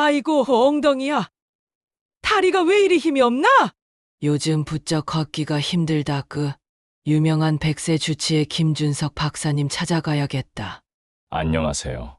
아이고, 엉덩이야. 다리가 왜 이리 힘이 없나? 요즘 부쩍 걷기가 힘들다그. 유명한 백세 주치의 김준석 박사님 찾아가야겠다. 안녕하세요.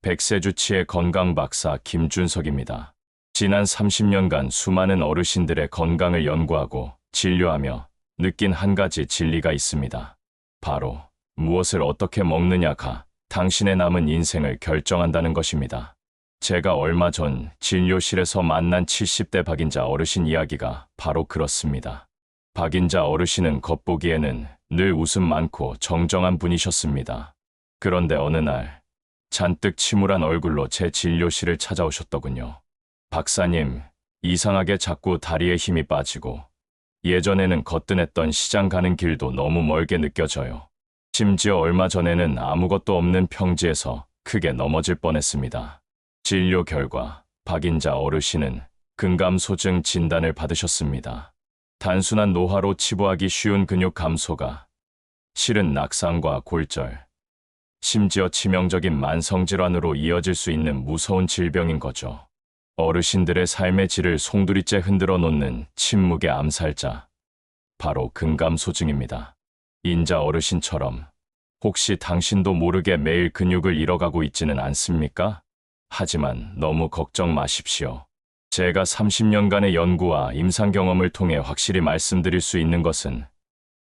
백세주치의 건강 박사 김준석입니다. 지난 30년간 수많은 어르신들의 건강을 연구하고 진료하며 느낀 한 가지 진리가 있습니다. 바로 무엇을 어떻게 먹느냐가 당신의 남은 인생을 결정한다는 것입니다. 제가 얼마 전 진료실에서 만난 70대 박인자 어르신 이야기가 바로 그렇습니다. 박인자 어르신은 겉보기에는 늘 웃음 많고 정정한 분이셨습니다. 그런데 어느 날 잔뜩 침울한 얼굴로 제 진료실을 찾아오셨더군요. 박사님, 이상하게 자꾸 다리에 힘이 빠지고 예전에는 거뜬했던 시장 가는 길도 너무 멀게 느껴져요. 심지어 얼마 전에는 아무것도 없는 평지에서 크게 넘어질 뻔했습니다. 진료 결과 박인자 어르신은 근감소증 진단을 받으셨습니다. 단순한 노화로 치부하기 쉬운 근육 감소가 실은 낙상과 골절, 심지어 치명적인 만성질환으로 이어질 수 있는 무서운 질병인 거죠. 어르신들의 삶의 질을 송두리째 흔들어 놓는 침묵의 암살자. 바로 근감소증입니다. 인자 어르신처럼 혹시 당신도 모르게 매일 근육을 잃어가고 있지는 않습니까? 하지만 너무 걱정 마십시오. 제가 30년간의 연구와 임상 경험을 통해 확실히 말씀드릴 수 있는 것은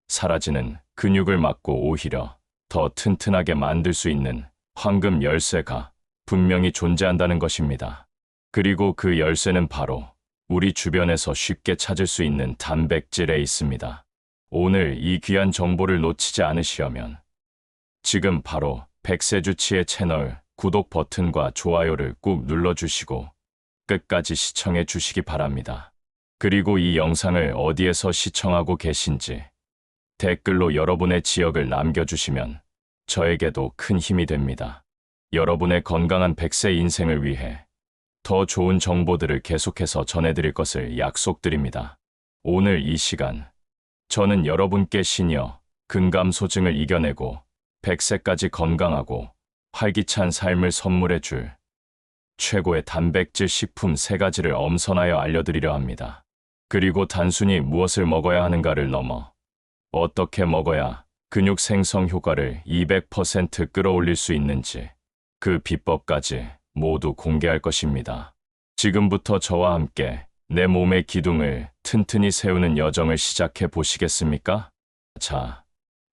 사라지는 근육을 막고 오히려 더 튼튼하게 만들 수 있는 황금 열쇠가 분명히 존재한다는 것입니다. 그리고 그 열쇠는 바로 우리 주변에서 쉽게 찾을 수 있는 단백질에 있습니다. 오늘 이 귀한 정보를 놓치지 않으시려면 지금 바로 백세주치의 채널 구독 버튼과 좋아요를 꾹 눌러주시고 끝까지 시청해 주시기 바랍니다. 그리고 이 영상을 어디에서 시청하고 계신지 댓글로 여러분의 지역을 남겨주시면 저에게도 큰 힘이 됩니다. 여러분의 건강한 백세 인생을 위해 더 좋은 정보들을 계속해서 전해드릴 것을 약속드립니다. 오늘 이 시간, 저는 여러분께 시니어 근감 소증을 이겨내고 100세까지 건강하고 활기찬 삶을 선물해 줄 최고의 단백질 식품 세 가지를 엄선하여 알려드리려 합니다. 그리고 단순히 무엇을 먹어야 하는가를 넘어 어떻게 먹어야 근육 생성 효과를 200% 끌어올릴 수 있는지 그 비법까지 모두 공개할 것입니다. 지금부터 저와 함께 내 몸의 기둥을 튼튼히 세우는 여정을 시작해 보시겠습니까? 자,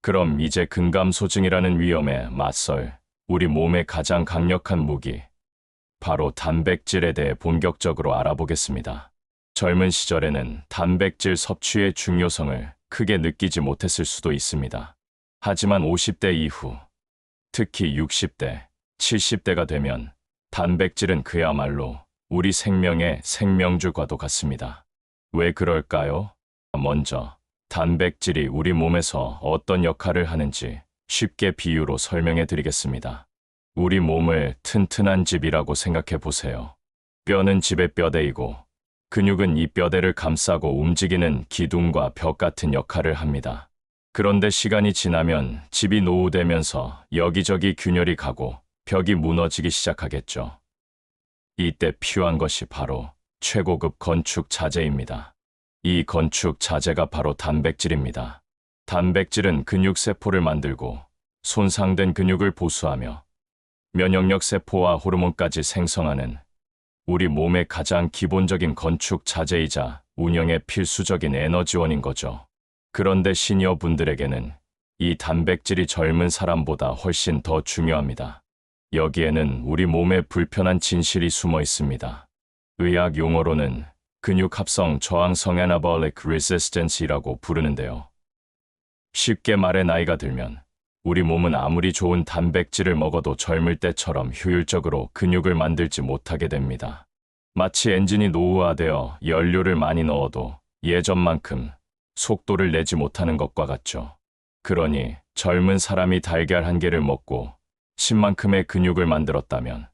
그럼 이제 근감소증이라는 위험에 맞설 우리 몸의 가장 강력한 무기, 바로 단백질에 대해 본격적으로 알아보겠습니다. 젊은 시절에는 단백질 섭취의 중요성을 크게 느끼지 못했을 수도 있습니다. 하지만 50대 이후, 특히 60대, 70대가 되면 단백질은 그야말로 우리 생명의 생명줄과도 같습니다. 왜 그럴까요? 먼저, 단백질이 우리 몸에서 어떤 역할을 하는지 쉽게 비유로 설명해 드리겠습니다. 우리 몸을 튼튼한 집이라고 생각해 보세요. 뼈는 집의 뼈대이고 근육은 이 뼈대를 감싸고 움직이는 기둥과 벽 같은 역할을 합니다. 그런데 시간이 지나면 집이 노후되면서 여기저기 균열이 가고 벽이 무너지기 시작하겠죠. 이때 필요한 것이 바로 최고급 건축 자재입니다. 이 건축 자재가 바로 단백질입니다. 단백질은 근육세포를 만들고 손상된 근육을 보수하며 면역력 세포와 호르몬까지 생성하는 우리 몸의 가장 기본적인 건축 자재이자 운영의 필수적인 에너지원인 거죠. 그런데 시니어 분들에게는 이 단백질이 젊은 사람보다 훨씬 더 중요합니다. 여기에는 우리 몸의 불편한 진실이 숨어 있습니다. 의학 용어로는 근육 합성 저항성 anabolic resistance이라고 부르는데요. 쉽게 말해 나이가 들면 우리 몸은 아무리 좋은 단백질을 먹어도 젊을 때처럼 효율적으로 근육을 만들지 못하게 됩니다. 마치 엔진이 노후화되어 연료를 많이 넣어도 예전만큼 속도를 내지 못하는 것과 같죠. 그러니 젊은 사람이 달걀 한 개를 먹고 10만큼의 근육을 만들었다면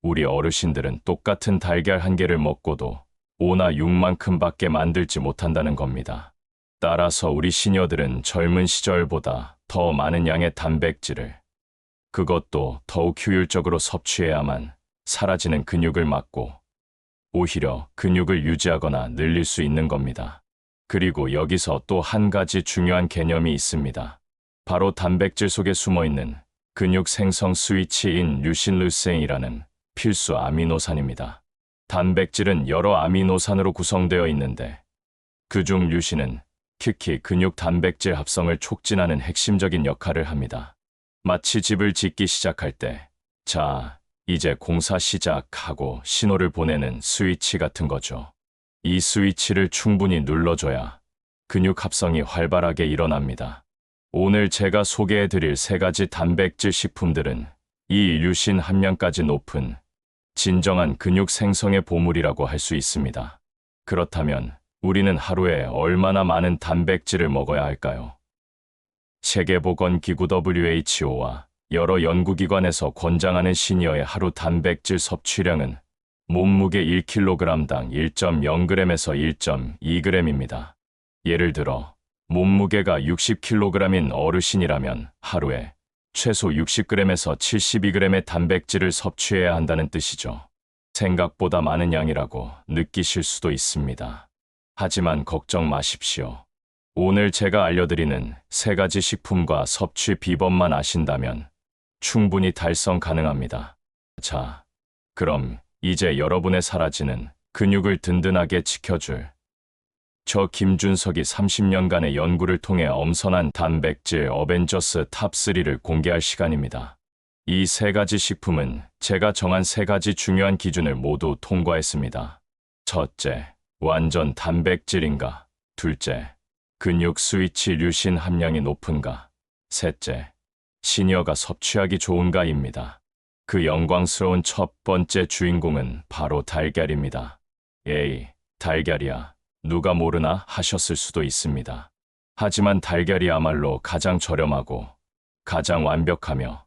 우리 어르신들은 똑같은 달걀 한 개를 먹고도 5나 6만큼밖에 만들지 못한다는 겁니다. 따라서 우리 시녀들은 젊은 시절보다 더 많은 양의 단백질을 그것도 더욱 효율적으로 섭취해야만 사라지는 근육을 막고 오히려 근육을 유지하거나 늘릴 수 있는 겁니다. 그리고 여기서 또 한 가지 중요한 개념이 있습니다. 바로 단백질 속에 숨어 있는 근육 생성 스위치인 류신르세인이라는 필수 아미노산입니다. 단백질은 여러 아미노산으로 구성되어 있는데 그중 류신은 특히 근육 단백질 합성을 촉진하는 핵심적인 역할을 합니다. 마치 집을 짓기 시작할 때, 자, 이제 공사 시작하고 신호를 보내는 스위치 같은 거죠. 이 스위치를 충분히 눌러줘야 근육 합성이 활발하게 일어납니다. 오늘 제가 소개해 드릴 세 가지 단백질 식품들은 이 류신 함량까지 높은 진정한 근육 생성의 보물이라고 할 수 있습니다. 그렇다면 우리는 하루에 얼마나 많은 단백질을 먹어야 할까요? 세계보건기구 WHO와 여러 연구기관에서 권장하는 시니어의 하루 단백질 섭취량은 몸무게 1kg당 1.0g에서 1.2g입니다. 예를 들어 몸무게가 60kg인 어르신이라면 하루에 최소 60g에서 72g의 단백질을 섭취해야 한다는 뜻이죠. 생각보다 많은 양이라고 느끼실 수도 있습니다. 하지만 걱정 마십시오. 오늘 제가 알려드리는 세 가지 식품과 섭취 비법만 아신다면 충분히 달성 가능합니다. 자, 그럼 이제 여러분의 사라지는 근육을 든든하게 지켜줄 저 김준석이 30년간의 연구를 통해 엄선한 단백질 어벤져스 탑3를 공개할 시간입니다. 이 세 가지 식품은 제가 정한 세 가지 중요한 기준을 모두 통과했습니다. 첫째, 완전 단백질인가? 둘째, 근육 스위치 류신 함량이 높은가? 셋째, 시니어가 섭취하기 좋은가입니다. 그 영광스러운 첫 번째 주인공은 바로 달걀입니다. 에이, 달걀이야. 누가 모르나 하셨을 수도 있습니다. 하지만 달걀이야말로 가장 저렴하고 가장 완벽하며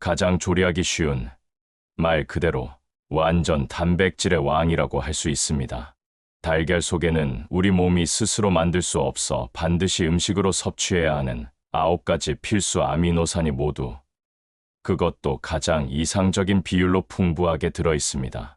가장 조리하기 쉬운 말 그대로 완전 단백질의 왕이라고 할 수 있습니다. 달걀 속에는 우리 몸이 스스로 만들 수 없어 반드시 음식으로 섭취해야 하는 아홉 가지 필수 아미노산이 모두 그것도 가장 이상적인 비율로 풍부하게 들어 있습니다.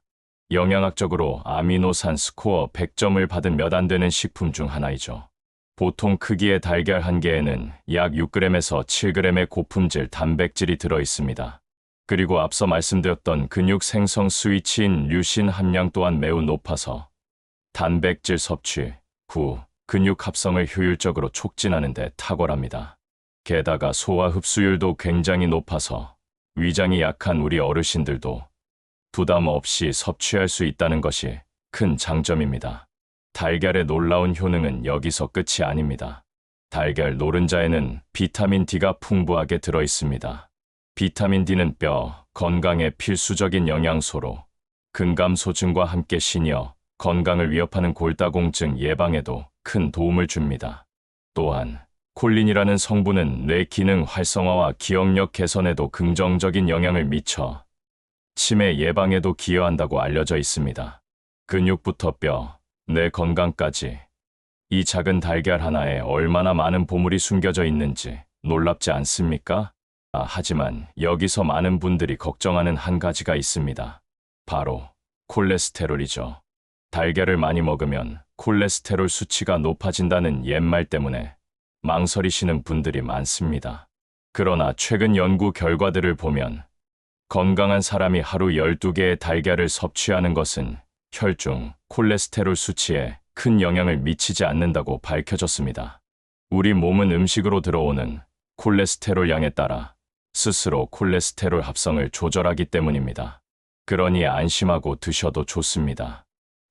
영양학적으로 아미노산 스코어 100점을 받은 몇 안 되는 식품 중 하나이죠. 보통 크기의 달걀 한 개에는 약 6g에서 7g의 고품질 단백질이 들어 있습니다. 그리고 앞서 말씀드렸던 근육 생성 스위치인 류신 함량 또한 매우 높아서 단백질 섭취 후 근육 합성을 효율적으로 촉진하는 데 탁월합니다. 게다가 소화 흡수율도 굉장히 높아서 위장이 약한 우리 어르신들도 부담 없이 섭취할 수 있다는 것이 큰 장점입니다. 달걀의 놀라운 효능은 여기서 끝이 아닙니다. 달걀 노른자에는 비타민 D가 풍부하게 들어 있습니다. 비타민 D는 뼈, 건강에 필수적인 영양소로 근감소증과 함께 시니어, 건강을 위협하는 골다공증 예방에도 큰 도움을 줍니다. 또한 콜린이라는 성분은 뇌 기능 활성화와 기억력 개선에도 긍정적인 영향을 미쳐 치매 예방에도 기여한다고 알려져 있습니다. 근육부터 뼈, 뇌 건강까지 이 작은 달걀 하나에 얼마나 많은 보물이 숨겨져 있는지 놀랍지 않습니까? 아, 하지만 여기서 많은 분들이 걱정하는 한 가지가 있습니다. 바로 콜레스테롤이죠. 달걀을 많이 먹으면 콜레스테롤 수치가 높아진다는 옛말 때문에 망설이시는 분들이 많습니다. 그러나 최근 연구 결과들을 보면 건강한 사람이 하루 12개의 달걀을 섭취하는 것은 혈중 콜레스테롤 수치에 큰 영향을 미치지 않는다고 밝혀졌습니다. 우리 몸은 음식으로 들어오는 콜레스테롤 양에 따라 스스로 콜레스테롤 합성을 조절하기 때문입니다. 그러니 안심하고 드셔도 좋습니다.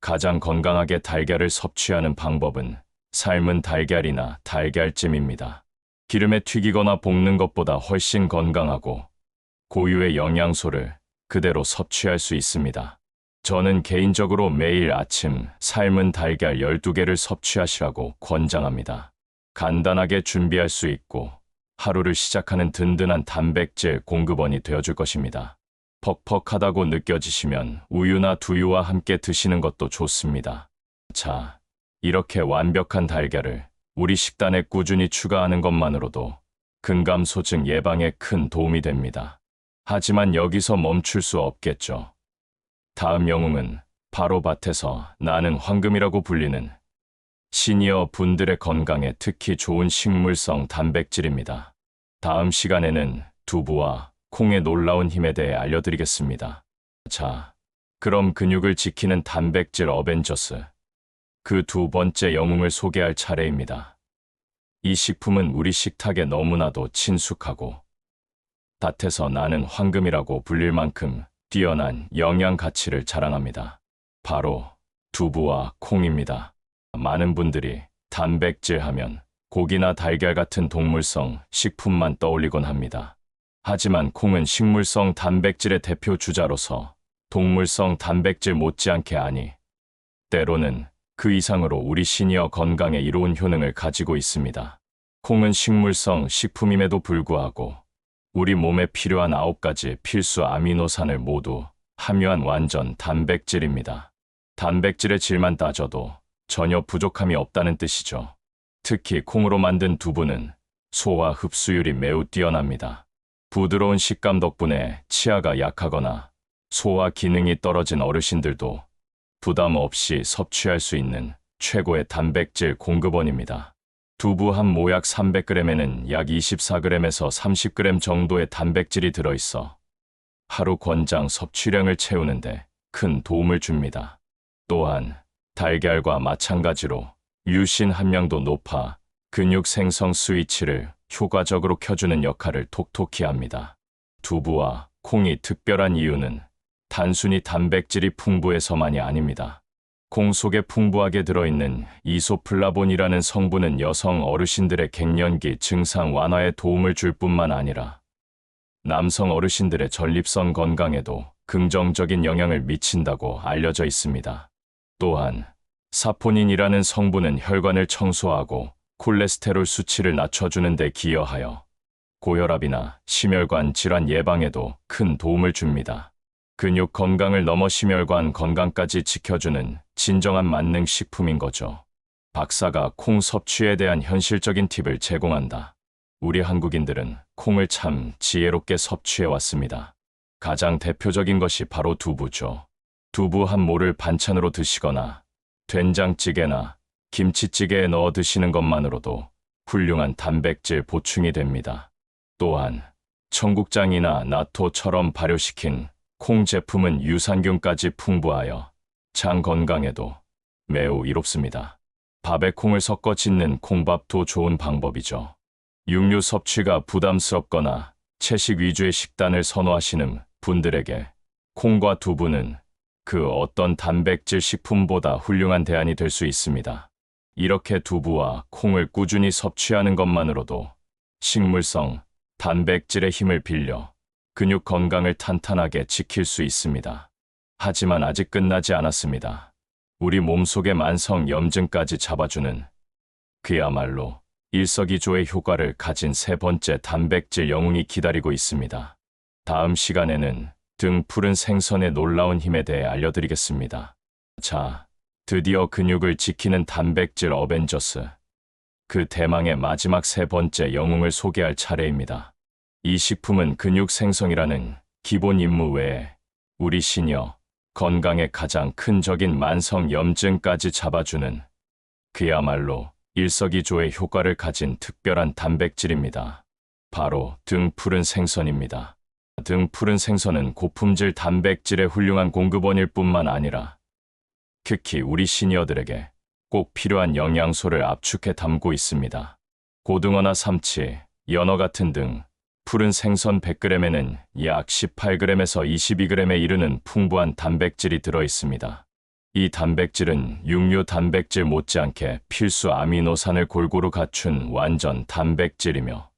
가장 건강하게 달걀을 섭취하는 방법은 삶은 달걀이나 달걀찜입니다. 기름에 튀기거나 볶는 것보다 훨씬 건강하고 고유의 영양소를 그대로 섭취할 수 있습니다. 저는 개인적으로 매일 아침 삶은 달걀 12개를 섭취하시라고 권장합니다. 간단하게 준비할 수 있고 하루를 시작하는 든든한 단백질 공급원이 되어줄 것입니다. 퍽퍽하다고 느껴지시면 우유나 두유와 함께 드시는 것도 좋습니다. 자, 이렇게 완벽한 달걀을 우리 식단에 꾸준히 추가하는 것만으로도 근감소증 예방에 큰 도움이 됩니다. 하지만 여기서 멈출 수 없겠죠. 다음 영웅은 바로 밭에서 나는 황금이라고 불리는 시니어 분들의 건강에 특히 좋은 식물성 단백질입니다. 다음 시간에는 두부와 콩의 놀라운 힘에 대해 알려드리겠습니다. 자, 그럼 근육을 지키는 단백질 어벤져스. 그 두 번째 영웅을 소개할 차례입니다. 이 식품은 우리 식탁에 너무나도 친숙하고 밭에서 나는 황금이라고 불릴 만큼 뛰어난 영양 가치를 자랑합니다. 바로 두부와 콩입니다. 많은 분들이 단백질 하면 고기나 달걀 같은 동물성 식품만 떠올리곤 합니다. 하지만 콩은 식물성 단백질의 대표 주자로서 동물성 단백질 못지않게 아니, 때로는 그 이상으로 우리 시니어 건강에 이로운 효능을 가지고 있습니다. 콩은 식물성 식품임에도 불구하고 우리 몸에 필요한 아홉 가지 필수 아미노산을 모두 함유한 완전 단백질입니다. 단백질의 질만 따져도 전혀 부족함이 없다는 뜻이죠. 특히 콩으로 만든 두부는 소화 흡수율이 매우 뛰어납니다. 부드러운 식감 덕분에 치아가 약하거나 소화 기능이 떨어진 어르신들도 부담 없이 섭취할 수 있는 최고의 단백질 공급원입니다. 두부 한 모약 300g에는 약 24g에서 30g 정도의 단백질이 들어있어 하루 권장 섭취량을 채우는데 큰 도움을 줍니다. 또한 달걀과 마찬가지로 유신 함량도 높아 근육 생성 스위치를 효과적으로 켜주는 역할을 톡톡히 합니다. 두부와 콩이 특별한 이유는 단순히 단백질이 풍부해서만이 아닙니다. 콩 속에 풍부하게 들어있는 이소플라본이라는 성분은 여성 어르신들의 갱년기 증상 완화에 도움을 줄 뿐만 아니라 남성 어르신들의 전립선 건강에도 긍정적인 영향을 미친다고 알려져 있습니다. 또한 사포닌이라는 성분은 혈관을 청소하고 콜레스테롤 수치를 낮춰주는 데 기여하여 고혈압이나 심혈관 질환 예방에도 큰 도움을 줍니다. 근육 건강을 넘어 심혈관 건강까지 지켜주는 진정한 만능 식품인 거죠. 박사가 콩 섭취에 대한 현실적인 팁을 제공한다. 우리 한국인들은 콩을 참 지혜롭게 섭취해 왔습니다. 가장 대표적인 것이 바로 두부죠. 두부 한 모를 반찬으로 드시거나 된장찌개나 김치찌개에 넣어 드시는 것만으로도 훌륭한 단백질 보충이 됩니다. 또한 청국장이나 나토처럼 발효시킨 콩 제품은 유산균까지 풍부하여 장 건강에도 매우 이롭습니다. 밥에 콩을 섞어 짓는 콩밥도 좋은 방법이죠. 육류 섭취가 부담스럽거나 채식 위주의 식단을 선호하시는 분들에게 콩과 두부는 그 어떤 단백질 식품보다 훌륭한 대안이 될 수 있습니다. 이렇게 두부와 콩을 꾸준히 섭취하는 것만으로도 식물성 단백질의 힘을 빌려 근육 건강을 탄탄하게 지킬 수 있습니다. 하지만 아직 끝나지 않았습니다. 우리 몸속의 만성 염증까지 잡아주는 그야말로 일석이조의 효과를 가진 세 번째 단백질 영웅이 기다리고 있습니다. 다음 시간에는 등 푸른 생선의 놀라운 힘에 대해 알려드리겠습니다. 자, 드디어 근육을 지키는 단백질 어벤져스. 그 대망의 마지막 세 번째 영웅을 소개할 차례입니다. 이 식품은 근육 생성이라는 기본 임무 외에 우리 시녀 건강에 가장 큰 적인 만성 염증까지 잡아주는 그야말로 일석이조의 효과를 가진 특별한 단백질입니다. 바로 등 푸른 생선입니다. 등 푸른 생선은 고품질 단백질의 훌륭한 공급원일 뿐만 아니라 특히 우리 시니어들에게 꼭 필요한 영양소를 압축해 담고 있습니다. 고등어나 삼치, 연어 같은 등 푸른 생선 100g에는 약 18g에서 22g에 이르는 풍부한 단백질이 들어 있습니다. 이 단백질은 육류 단백질 못지않게 필수 아미노산을 골고루 갖춘 완전 단백질이며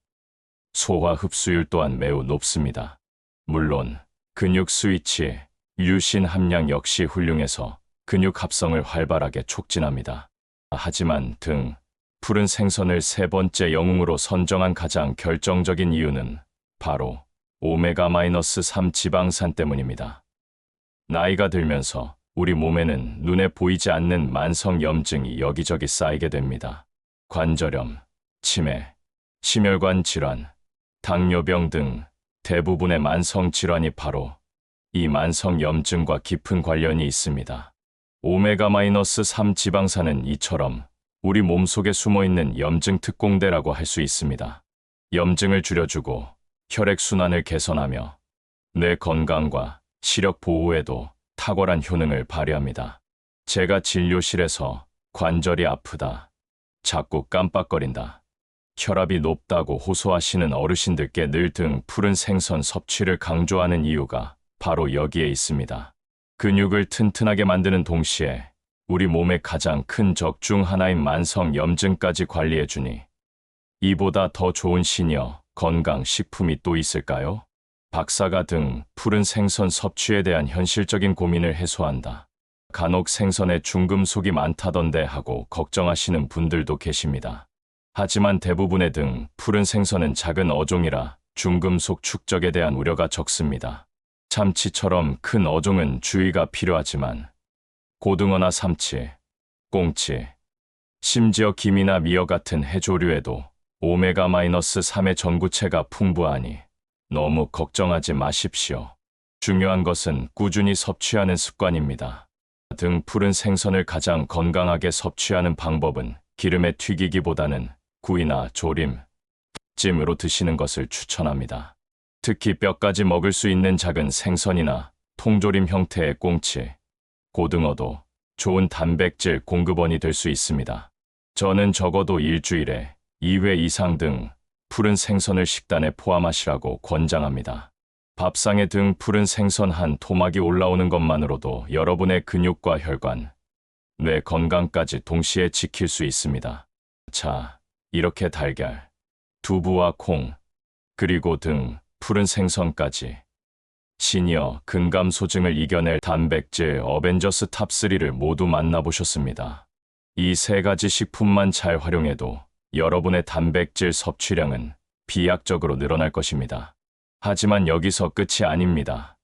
소화 흡수율 또한 매우 높습니다. 물론 근육 스위치, 유신 함량 역시 훌륭해서 근육 합성을 활발하게 촉진합니다. 하지만 등 푸른 생선을 세 번째 영웅으로 선정한 가장 결정적인 이유는 바로 오메가-3 지방산 때문입니다. 나이가 들면서 우리 몸에는 눈에 보이지 않는 만성 염증이 여기저기 쌓이게 됩니다. 관절염, 치매, 심혈관 질환, 당뇨병 등 대부분의 만성 질환이 바로 이 만성 염증과 깊은 관련이 있습니다. 오메가-3 지방산은 이처럼 우리 몸속에 숨어 있는 염증 특공대라고 할 수 있습니다. 염증을 줄여주고 혈액순환을 개선하며 뇌 건강과 시력 보호에도 탁월한 효능을 발휘합니다. 제가 진료실에서 관절이 아프다, 자꾸 깜빡거린다, 혈압이 높다고 호소하시는 어르신들께 늘 등 푸른 생선 섭취를 강조하는 이유가 바로 여기에 있습니다. 근육을 튼튼하게 만드는 동시에 우리 몸의 가장 큰 적 중 하나인 만성 염증까지 관리해주니 이보다 더 좋은 시니어 건강 식품이 또 있을까요? 박사가 등 푸른 생선 섭취에 대한 현실적인 고민을 해소한다. 간혹 생선에 중금속이 많다던데 하고 걱정하시는 분들도 계십니다. 하지만 대부분의 등 푸른 생선은 작은 어종이라 중금속 축적에 대한 우려가 적습니다. 참치처럼 큰 어종은 주의가 필요하지만 고등어나 삼치, 꽁치, 심지어 김이나 미어 같은 해조류에도 오메가-3의 전구체가 풍부하니 너무 걱정하지 마십시오. 중요한 것은 꾸준히 섭취하는 습관입니다. 등 푸른 생선을 가장 건강하게 섭취하는 방법은 기름에 튀기기보다는 구이나 조림, 찜으로 드시는 것을 추천합니다. 특히 뼈까지 먹을 수 있는 작은 생선이나 통조림 형태의 꽁치, 고등어도 좋은 단백질 공급원이 될 수 있습니다. 저는 적어도 일주일에 2회 이상 등 푸른 생선을 식단에 포함하시라고 권장합니다. 밥상에 등 푸른 생선 한 토막이 올라오는 것만으로도 여러분의 근육과 혈관, 뇌 건강까지 동시에 지킬 수 있습니다. 자, 이렇게 달걀, 두부와 콩, 그리고 등 푸른 생선까지 시니어 근감 소증을 이겨낼 단백질 어벤져스 탑3를 모두 만나보셨습니다. 이 세 가지 식품만 잘 활용해도 여러분의 단백질 섭취량은 비약적으로 늘어날 것입니다. 하지만 여기서 끝이 아닙니다.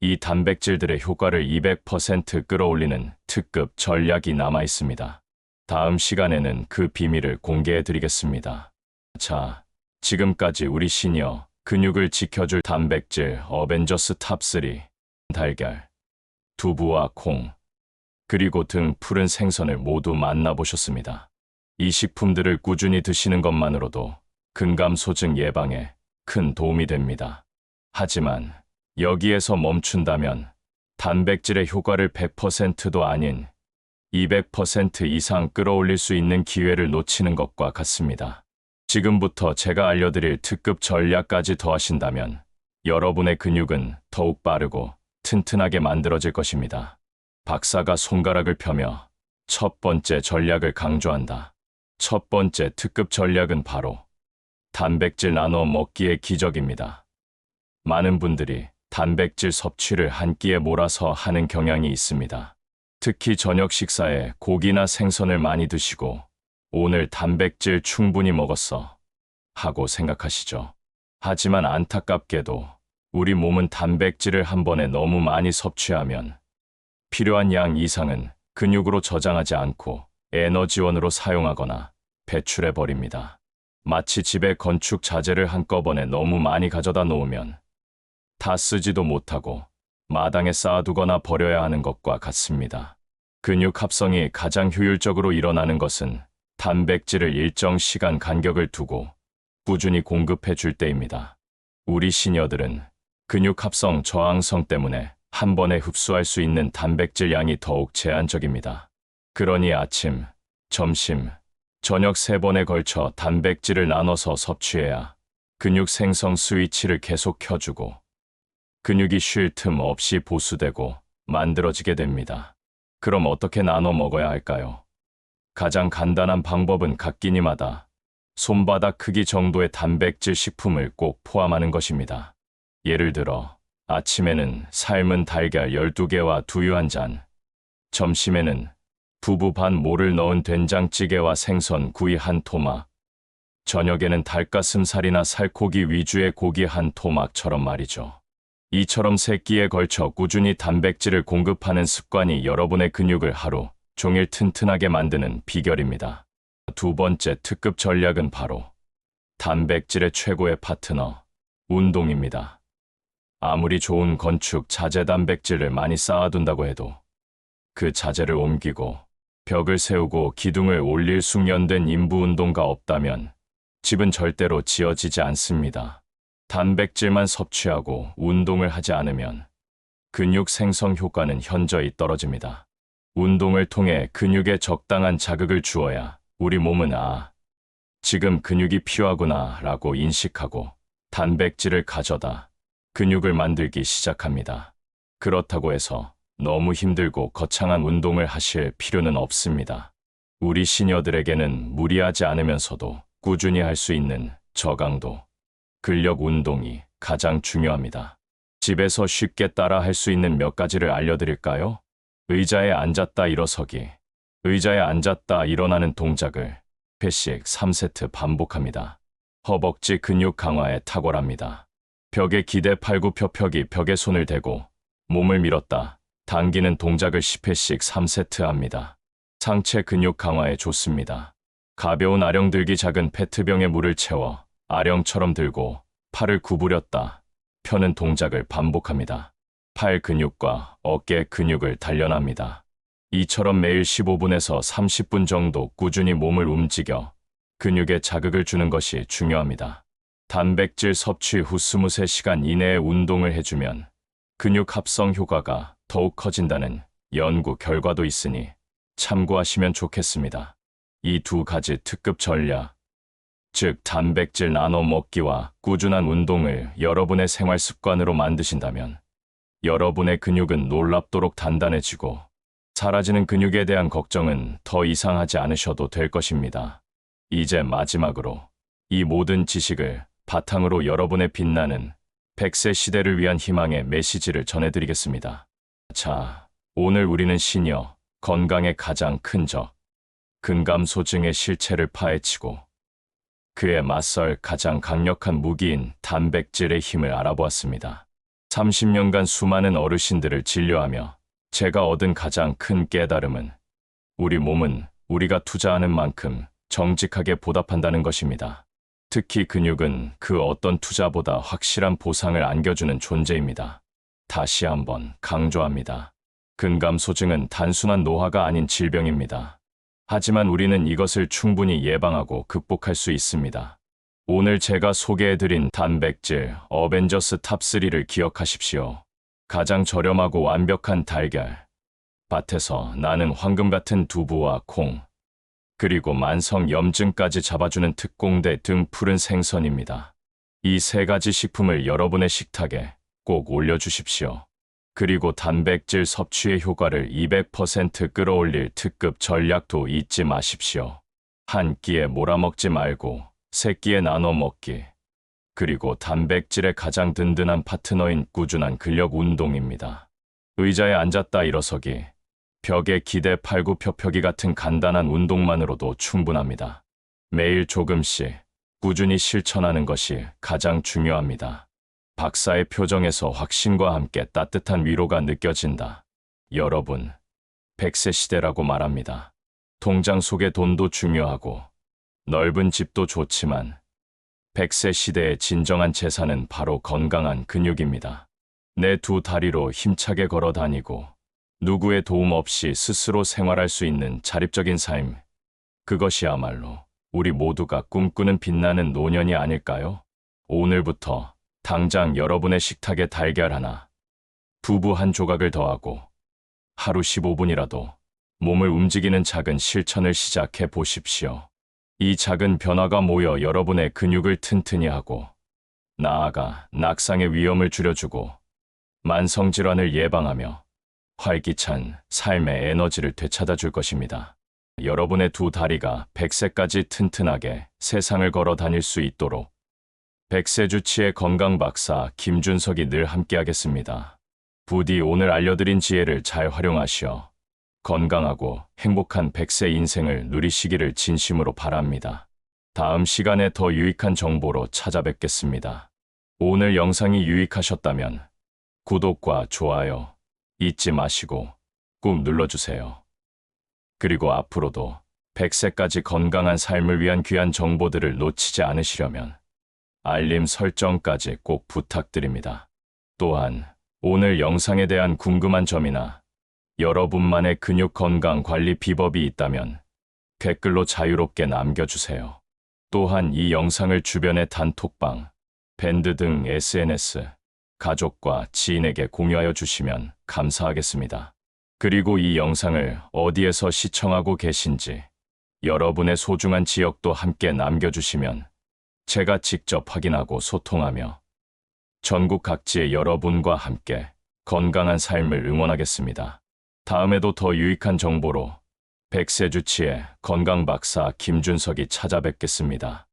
이 단백질들의 효과를 200% 끌어올리는 특급 전략이 남아 있습니다. 다음 시간에는 그 비밀을 공개해 드리겠습니다. 자, 지금까지 우리 시니어 근육을 지켜줄 단백질 어벤져스 탑3 달걀, 두부와 콩, 그리고 등 푸른 생선을 모두 만나보셨습니다. 이 식품들을 꾸준히 드시는 것만으로도 근감 소증 예방에 큰 도움이 됩니다. 하지만 여기에서 멈춘다면 단백질의 효과를 100%도 아닌 200% 이상 끌어올릴 수 있는 기회를 놓치는 것과 같습니다. 지금부터 제가 알려드릴 특급 전략까지 더하신다면 여러분의 근육은 더욱 빠르고 튼튼하게 만들어질 것입니다. 박사가 손가락을 펴며 첫 번째 전략을 강조한다. 첫 번째 특급 전략은 바로 단백질 나눠 먹기의 기적입니다. 많은 분들이 단백질 섭취를 한 끼에 몰아서 하는 경향이 있습니다. 특히 저녁 식사에 고기나 생선을 많이 드시고 오늘 단백질 충분히 먹었어 하고 생각하시죠. 하지만 안타깝게도 우리 몸은 단백질을 한 번에 너무 많이 섭취하면 필요한 양 이상은 근육으로 저장하지 않고 에너지원으로 사용하거나 배출해 버립니다. 마치 집에 건축 자재를 한꺼번에 너무 많이 가져다 놓으면 다 쓰지도 못하고 마당에 쌓아두거나 버려야 하는 것과 같습니다. 근육 합성이 가장 효율적으로 일어나는 것은 단백질을 일정 시간 간격을 두고 꾸준히 공급해 줄 때입니다. 우리 시녀들은 근육 합성 저항성 때문에 한 번에 흡수할 수 있는 단백질 양이 더욱 제한적입니다. 그러니 아침, 점심, 저녁 세 번에 걸쳐 단백질을 나눠서 섭취해야 근육 생성 스위치를 계속 켜주고 근육이 쉴 틈 없이 보수되고 만들어지게 됩니다. 그럼 어떻게 나눠 먹어야 할까요? 가장 간단한 방법은 각기니마다 손바닥 크기 정도의 단백질 식품을 꼭 포함하는 것입니다. 예를 들어 아침에는 삶은 달걀 12개와 두유 한 잔, 점심에는 두부 반 모를 넣은 된장찌개와 생선 구이 한 토막, 저녁에는 닭가슴살이나 살코기 위주의 고기 한 토막처럼 말이죠. 이처럼 세 끼에 걸쳐 꾸준히 단백질을 공급하는 습관이 여러분의 근육을 하루 종일 튼튼하게 만드는 비결입니다. 두 번째 특급 전략은 바로 단백질의 최고의 파트너, 운동입니다. 아무리 좋은 건축 자재 단백질을 많이 쌓아둔다고 해도 그 자재를 옮기고 벽을 세우고 기둥을 올릴 숙련된 인부 운동가 없다면 집은 절대로 지어지지 않습니다. 단백질만 섭취하고 운동을 하지 않으면 근육 생성 효과는 현저히 떨어집니다. 운동을 통해 근육에 적당한 자극을 주어야 우리 몸은 아, 지금 근육이 필요하구나 라고 인식하고 단백질을 가져다 근육을 만들기 시작합니다. 그렇다고 해서 너무 힘들고 거창한 운동을 하실 필요는 없습니다. 우리 시녀들에게는 무리하지 않으면서도 꾸준히 할 수 있는 저강도, 근력 운동이 가장 중요합니다. 집에서 쉽게 따라 할 수 있는 몇 가지를 알려드릴까요? 의자에 앉았다 일어서기, 의자에 앉았다 일어나는 동작을 회씩 3세트 반복합니다. 허벅지 근육 강화에 탁월합니다. 벽에 기대 팔굽혀펴기 벽에 손을 대고 몸을 밀었다 당기는 동작을 10회씩 3세트 합니다. 상체 근육 강화에 좋습니다. 가벼운 아령 들기 작은 페트병에 물을 채워 아령처럼 들고 팔을 구부렸다 펴는 동작을 반복합니다. 팔 근육과 어깨 근육을 단련합니다. 이처럼 매일 15분에서 30분 정도 꾸준히 몸을 움직여 근육에 자극을 주는 것이 중요합니다. 단백질 섭취 후 23시간 이내에 운동을 해주면 근육 합성 효과가 더욱 커진다는 연구 결과도 있으니 참고하시면 좋겠습니다. 이 두 가지 특급 전략, 즉 단백질 나눠 먹기와 꾸준한 운동을 여러분의 생활 습관으로 만드신다면 여러분의 근육은 놀랍도록 단단해지고 사라지는 근육에 대한 걱정은 더 이상 하지 않으셔도 될 것입니다. 이제 마지막으로 이 모든 지식을 바탕으로 여러분의 빛나는 100세 시대를 위한 희망의 메시지를 전해드리겠습니다. 자, 오늘 우리는 시녀, 건강의 가장 큰 적, 근감소증의 실체를 파헤치고 그에 맞설 가장 강력한 무기인 단백질의 힘을 알아보았습니다. 30년간 수많은 어르신들을 진료하며 제가 얻은 가장 큰 깨달음은 우리 몸은 우리가 투자하는 만큼 정직하게 보답한다는 것입니다. 특히 근육은 그 어떤 투자보다 확실한 보상을 안겨주는 존재입니다. 다시 한번 강조합니다. 근감 소증은 단순한 노화가 아닌 질병입니다. 하지만 우리는 이것을 충분히 예방하고 극복할 수 있습니다. 오늘 제가 소개해드린 단백질 어벤져스 탑3를 기억하십시오. 가장 저렴하고 완벽한 달걀, 밭에서 나는 황금 같은 두부와 콩, 그리고 만성 염증까지 잡아주는 특공대 등 푸른 생선입니다. 이 세 가지 식품을 여러분의 식탁에 꼭 올려주십시오. 그리고 단백질 섭취의 효과를 200% 끌어올릴 특급 전략도 잊지 마십시오. 한 끼에 몰아먹지 말고 세 끼에 나눠 먹기. 그리고 단백질의 가장 든든한 파트너인 꾸준한 근력 운동입니다. 의자에 앉았다 일어서기, 벽에 기대 팔굽혀펴기 같은 간단한 운동만으로도 충분합니다. 매일 조금씩 꾸준히 실천하는 것이 가장 중요합니다. 박사의 표정에서 확신과 함께 따뜻한 위로가 느껴진다. 여러분, 100세 시대라고 말합니다. 통장 속의 돈도 중요하고 넓은 집도 좋지만 100세 시대의 진정한 재산은 바로 건강한 근육입니다. 내 두 다리로 힘차게 걸어 다니고 누구의 도움 없이 스스로 생활할 수 있는 자립적인 삶. 그것이야말로 우리 모두가 꿈꾸는 빛나는 노년이 아닐까요? 오늘부터 당장 여러분의 식탁에 달걀 하나, 두부 한 조각을 더하고 하루 15분이라도 몸을 움직이는 작은 실천을 시작해 보십시오. 이 작은 변화가 모여 여러분의 근육을 튼튼히 하고 나아가 낙상의 위험을 줄여주고 만성질환을 예방하며 활기찬 삶의 에너지를 되찾아 줄 것입니다. 여러분의 두 다리가 100세까지 튼튼하게 세상을 걸어 다닐 수 있도록 백세 주치의 건강 박사 김준석이 늘 함께하겠습니다. 부디 오늘 알려드린 지혜를 잘 활용하시어 건강하고 행복한 백세 인생을 누리시기를 진심으로 바랍니다. 다음 시간에 더 유익한 정보로 찾아뵙겠습니다. 오늘 영상이 유익하셨다면 구독과 좋아요 잊지 마시고 꾹 눌러주세요. 그리고 앞으로도 100세까지 건강한 삶을 위한 귀한 정보들을 놓치지 않으시려면 알림 설정까지 꼭 부탁드립니다. 또한 오늘 영상에 대한 궁금한 점이나 여러분만의 근육 건강 관리 비법이 있다면 댓글로 자유롭게 남겨주세요. 또한 이 영상을 주변의 단톡방, 밴드 등 SNS, 가족과 지인에게 공유하여 주시면 감사하겠습니다. 그리고 이 영상을 어디에서 시청하고 계신지 여러분의 소중한 지역도 함께 남겨주시면 제가 직접 확인하고 소통하며 전국 각지의 여러분과 함께 건강한 삶을 응원하겠습니다. 다음에도 더 유익한 정보로 백세 주치의 건강 박사 김준석이 찾아뵙겠습니다.